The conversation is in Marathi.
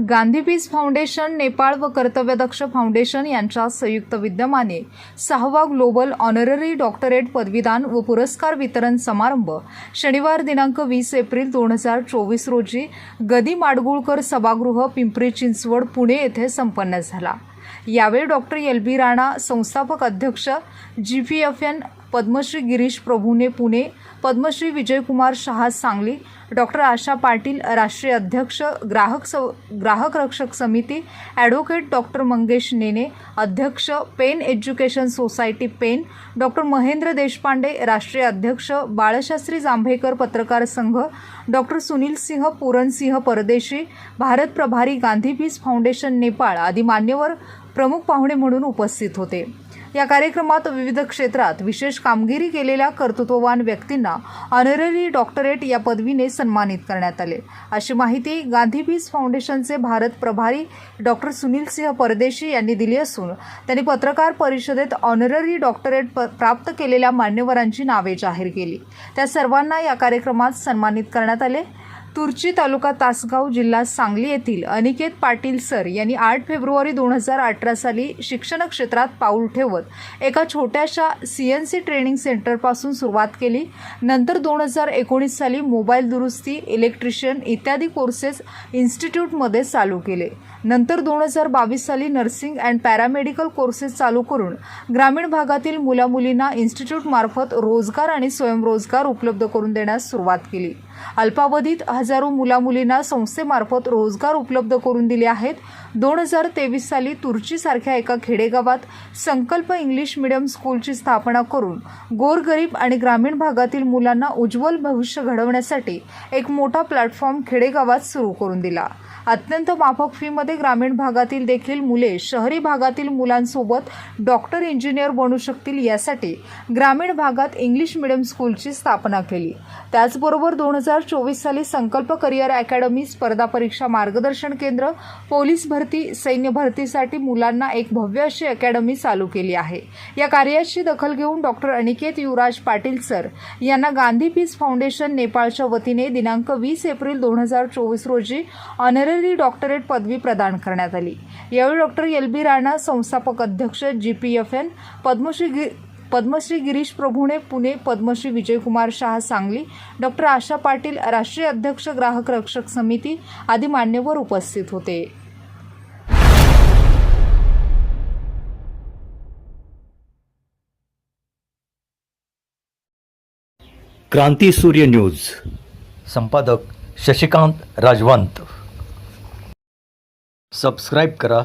गांधी पीस फाउंडेशन नेपाळ व कर्तव्यदक्ष फाउंडेशन यांच्या संयुक्त विद्यमाने सहावा ग्लोबल ऑनररी डॉक्टरेट पदवीदान व पुरस्कार वितरण समारंभ शनिवार दिनांक वीस एप्रिल दोन हजार चोवीस रोजी गदी माडगुळकर सभागृह पिंपरी चिंचवड पुणे येथे संपन्न झाला. यावेळी डॉक्टर एल बी राणा संस्थापक अध्यक्ष G P F N Padmashri Girish Prabhune Pune Padmashri Vijaykumar Shah Sangli doctor Asha Patil राष्ट्रीय अध्यक्ष ग्राहक स ग्राहक रक्षक समिती ॲडव्होकेट डॉक्टर मंगेश नेने अध्यक्ष Pen education society Pen doctor Mahendra Deshpande राष्ट्रीय अध्यक्ष बाळशास्त्री जांभेकर पत्रकार संघ डॉक्टर सुनील सिंह पुरणसिंह परदेशी भारत प्रभारी गांधी पीस फाउंडेशन नेपाळ आदी मान्यवर प्रमुख पाहुणे म्हणून उपस्थित होते. या कार्यक्रमात विविध क्षेत्रात विशेष कामगिरी केलेल्या कर्तृत्ववान व्यक्तींना ऑनररी डॉक्टरेट या पदवीने सन्मानित करण्यात आले. अशी माहिती गांधी पीस फाउंडेशनचे भारत प्रभारी डॉक्टर सुनील सिंह परदेशी यांनी दिली असून त्यांनी पत्रकार परिषदेत ऑनररी डॉक्टरेट प- प्राप्त केलेल्या मान्यवरांची नावे जाहीर केली. त्या सर्वांना या कार्यक्रमात सन्मानित करण्यात आले. तुर्ची तालुका तासगाव जिल्हा सांगली येथील अनिकेत पाटील सर यांनी आठ फेब्रुवारी दोन हजार अठरा साली शिक्षण क्षेत्रात पाऊल ठेवत एका छोट्याशा सी एन सी ट्रेनिंग सेंटरपासून सुरुवात केली. नंतर दोन हजार एकोणीस साली मोबाईल दुरुस्ती इलेक्ट्रिशियन इत्यादी कोर्सेस इन्स्टिट्यूटमध्ये चालू केले. नंतर दोन हजार बावीस साली नर्सिंग अँड पॅरामेडिकल कोर्सेस चालू करून ग्रामीण भागातील मुलामुलींना इन्स्टिट्यूटमार्फत रोजगार आणि स्वयंरोजगार उपलब्ध करून देण्यास सुरुवात केली. अल्पावधीत हजारो मुलामुलींना संस्थेमार्फत रोजगार उपलब्ध करून दिले आहेत. दोन हजार तेवीस साली तुर्चीसारख्या एका खेडेगावात संकल्प इंग्लिश मिडियम स्कूलची स्थापना करून गोरगरीब आणि ग्रामीण भागातील मुलांना उज्ज्वल भविष्य घडवण्यासाठी एक मोठा प्लॅटफॉर्म खेडेगावात सुरू करून दिला. अत्यंत माफक फीमध्ये ग्रामीण भागातील देखील मुले शहरी भागातील मुलांसोबत डॉक्टर इंजिनियर बनू शकतील यासाठी ग्रामीण भागात इंग्लिश मिडियम स्कूलची स्थापना केली. त्याचबरोबर दोन हजार चोवीस साली संक संकल्प करिअर अकॅडमी स्पर्धा परीक्षा मार्गदर्शन केंद्र पोलीस भरती सैन्य भरतीसाठी मुलांना एक भव्य अशी अकॅडमी चालू केली आहे. या कार्याची दखल घेऊन डॉक्टर अनिकेत युवराज पाटील सर यांना गांधी पीस फाउंडेशन नेपाळच्या वतीने दिनांक वीस एप्रिल दोन हजार चोवीस रोजी ऑनररी डॉक्टरेट पदवी प्रदान करण्यात आली. यावेळी डॉक्टर एल बी राणा संस्थापक अध्यक्ष G P F N Padmashri गि पद्मश्री गिरीश प्रभुणे पुणे पद्मश्री विजयकुमार शहा सांगली डॉक्टर आशा पाटील राष्ट्रीय अध्यक्ष ग्राहक रक्षक समिती आदी मान्यवर उपस्थित होते. क्रांती सूर्य न्यूज. संपादक शशिकांत राजवंत. सबस्क्राईब करा.